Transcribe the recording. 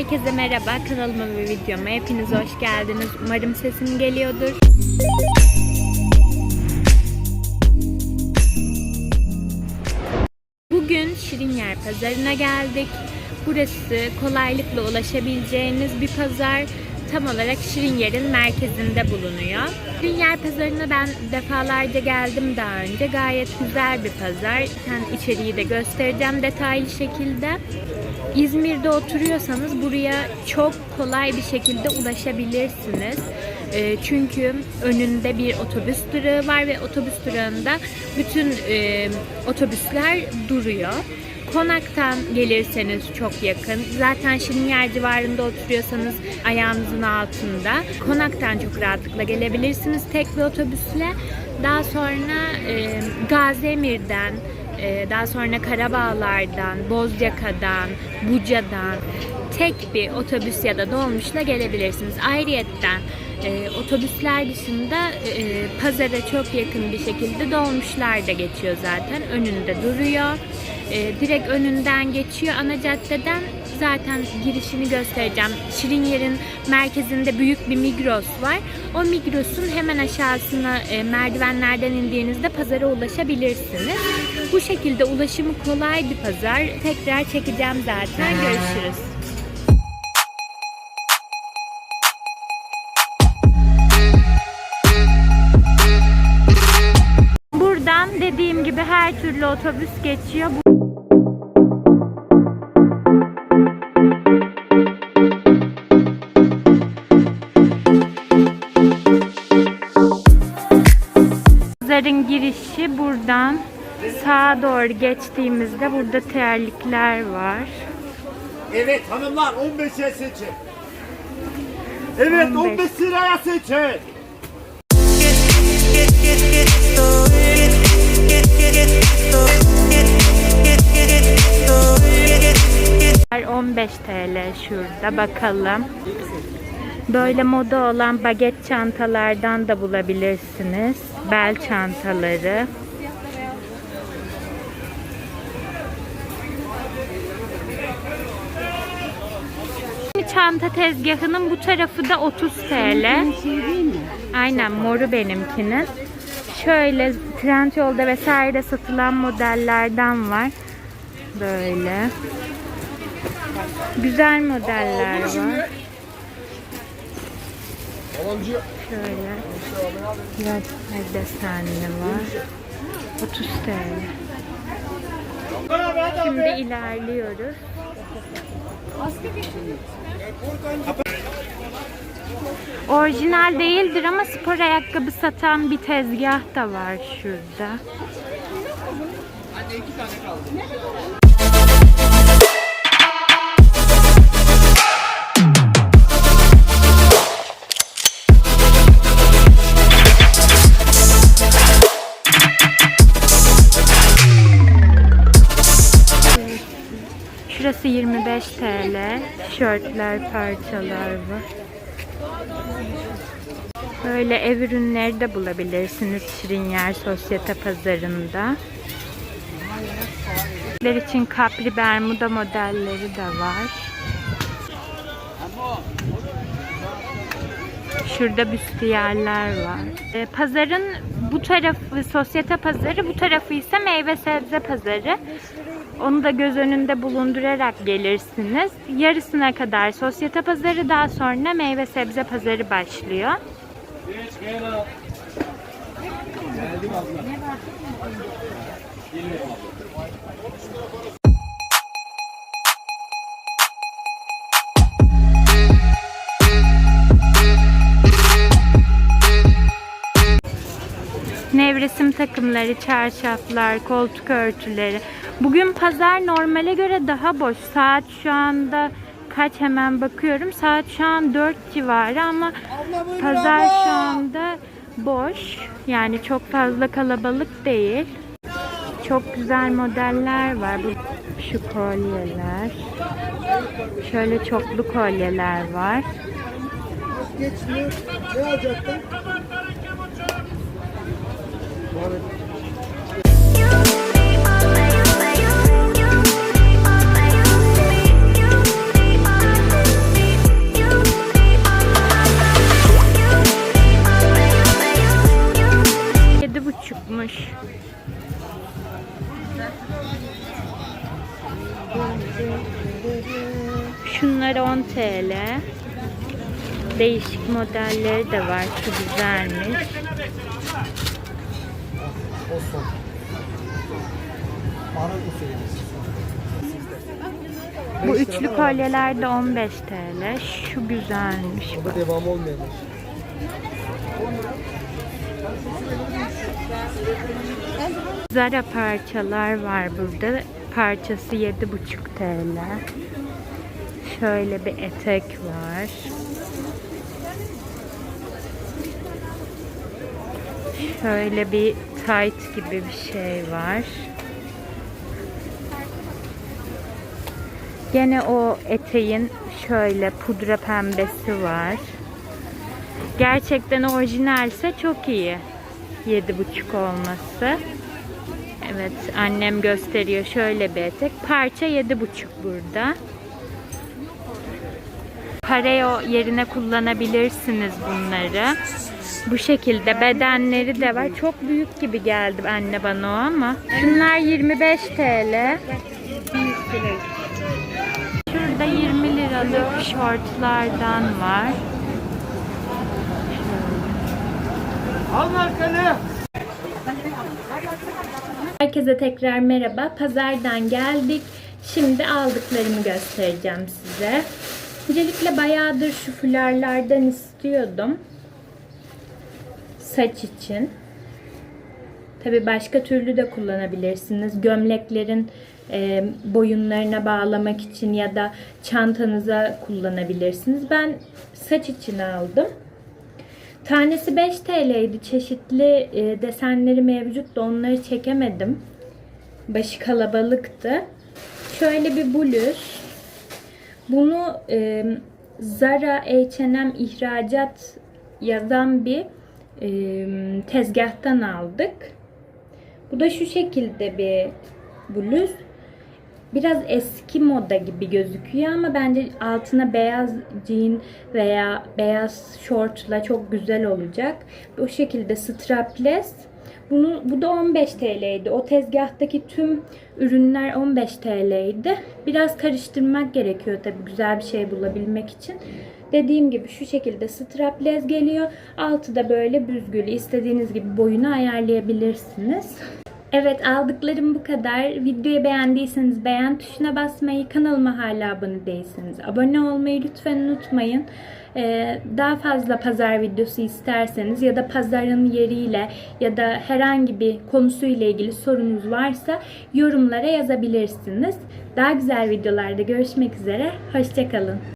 Herkese merhaba, kanalıma ve videoma hepiniz hoş geldiniz. Umarım sesim geliyordur. Bugün Şirinyer Pazarı'na geldik. Burası kolaylıkla ulaşabileceğiniz bir pazar. Tam olarak Şirinyer'in merkezinde bulunuyor. Şirinyer Pazarı'na ben defalarca geldim daha önce. Gayet güzel bir pazar. Ben içeriği de göstereceğim detaylı şekilde. İzmir'de oturuyorsanız buraya çok kolay bir şekilde ulaşabilirsiniz. E, çünkü önünde bir otobüs durağı var ve otobüs durağında bütün e, otobüsler duruyor. Konaktan gelirseniz çok yakın. Zaten Şirinyer civarında oturuyorsanız ayağınızın altında. Konaktan çok rahatlıkla gelebilirsiniz tek bir otobüsle. Daha sonra e, Gaziemir'den, ee, daha sonra Karabağlar'dan, Bozcaka'dan, Buca'dan tek bir otobüs ya da dolmuşla gelebilirsiniz. Ayrıyetten e, otobüsler dışında e, pazara çok yakın bir şekilde dolmuşlar da geçiyor zaten. Önünde duruyor. E, direkt önünden geçiyor ana caddeden zaten girişini göstereceğim. Şirinyer'in merkezinde büyük bir Migros var. O Migros'un hemen aşağısına e, merdivenlerden indiğinizde pazara ulaşabilirsiniz. Bu şekilde ulaşımı kolay bir pazar. Tekrar çekeceğim zaten. Görüşürüz. Dediğim gibi her türlü otobüs geçiyor. Bu- girişi buradan sağa doğru geçtiğimizde burada terlikler var. Evet hanımlar 15'e seçin. Evet 15. 15 liraya seçin. Var 15 TL şurada bakalım. Böyle moda olan baget çantalardan da bulabilirsiniz. Bel çantaları. Çanta tezgahının bu tarafı da 30 TL. Aynen moru benimkinin. Şöyle Trendyol'da vesaire satılan modellerden var. Böyle. Güzel modeller var. Şöyle. Biraz desenli var. 30 TL. Şimdi ilerliyoruz. Orijinal değildir ama spor ayakkabı satan bir tezgah da var şurada. Şurası 25 TL. Tişörtler, parçalar var. Böyle ev ürünleri de bulabilirsiniz Şirinyer Sosyete Pazarı'nda. Çocuklar için kapri bermuda modelleri de var. Şurada büstiyerler var. Ee, pazarın bu tarafı sosyete pazarı, bu tarafı ise meyve sebze pazarı. Onu da göz önünde bulundurarak gelirsiniz. Yarısına kadar sosyete pazarı daha sonra meyve sebze pazarı başlıyor. Nevresim takımları, çarşaflar, koltuk örtüleri. Bugün pazar normale göre daha boş. Saat şu anda kaç hemen bakıyorum. Saat şu an 4 civarı ama pazar şu anda boş. Yani çok fazla kalabalık değil. Çok güzel modeller var. Bu şu kolyeler. Şöyle çoklu kolyeler var. Geçmiyor. Ne alacaktın? Yedi buçukmuş. Şunlar 10 TL. Değişik modelleri de var. Şu güzelmiş. Bu üçlü kolyeler de 15 TL. Şu güzelmiş. Bu devam olmayanlar. Zara parçalar var burada. Parçası 7,5 TL. Şöyle bir etek var. Şöyle bir tight gibi bir şey var. Gene o eteğin şöyle pudra pembesi var. Gerçekten orijinalse çok iyi. 7,5 olması. Evet annem gösteriyor şöyle bir etek. Parça 7,5 burada. Pareo yerine kullanabilirsiniz bunları. Bu şekilde bedenleri de var. Çok büyük gibi geldi anne bana o ama. Şunlar 25 TL. Şurada 20 liralık şortlardan var. Al markanı. Herkese tekrar merhaba. Pazardan geldik. Şimdi aldıklarımı göstereceğim size. Öncelikle bayağıdır şu fularlardan istiyordum. Saç için. Tabi başka türlü de kullanabilirsiniz. Gömleklerin e, boyunlarına bağlamak için ya da çantanıza kullanabilirsiniz. Ben saç için aldım. Tanesi 5 TL'ydi. Çeşitli e, desenleri mevcuttu. Onları çekemedim. Başı kalabalıktı. Şöyle bir bluz. Bunu e, Zara H&M ihracat yazan bir e, tezgahtan aldık. Bu da şu şekilde bir bluz. Biraz eski moda gibi gözüküyor ama bence altına beyaz jean veya beyaz şortla çok güzel olacak. Bu şekilde strapless. Bunu, bu da 15 TL'ydi. O tezgahtaki tüm ürünler 15 TL'ydi. Biraz karıştırmak gerekiyor tabii güzel bir şey bulabilmek için. Dediğim gibi şu şekilde strapless geliyor. Altı da böyle büzgülü. İstediğiniz gibi boyunu ayarlayabilirsiniz. Evet aldıklarım bu kadar. Videoyu beğendiyseniz beğen tuşuna basmayı, kanalıma hala abone değilseniz abone olmayı lütfen unutmayın. Ee, daha fazla pazar videosu isterseniz ya da pazarın yeriyle ya da herhangi bir konusuyla ilgili sorunuz varsa yorumlara yazabilirsiniz. Daha güzel videolarda görüşmek üzere. Hoşçakalın.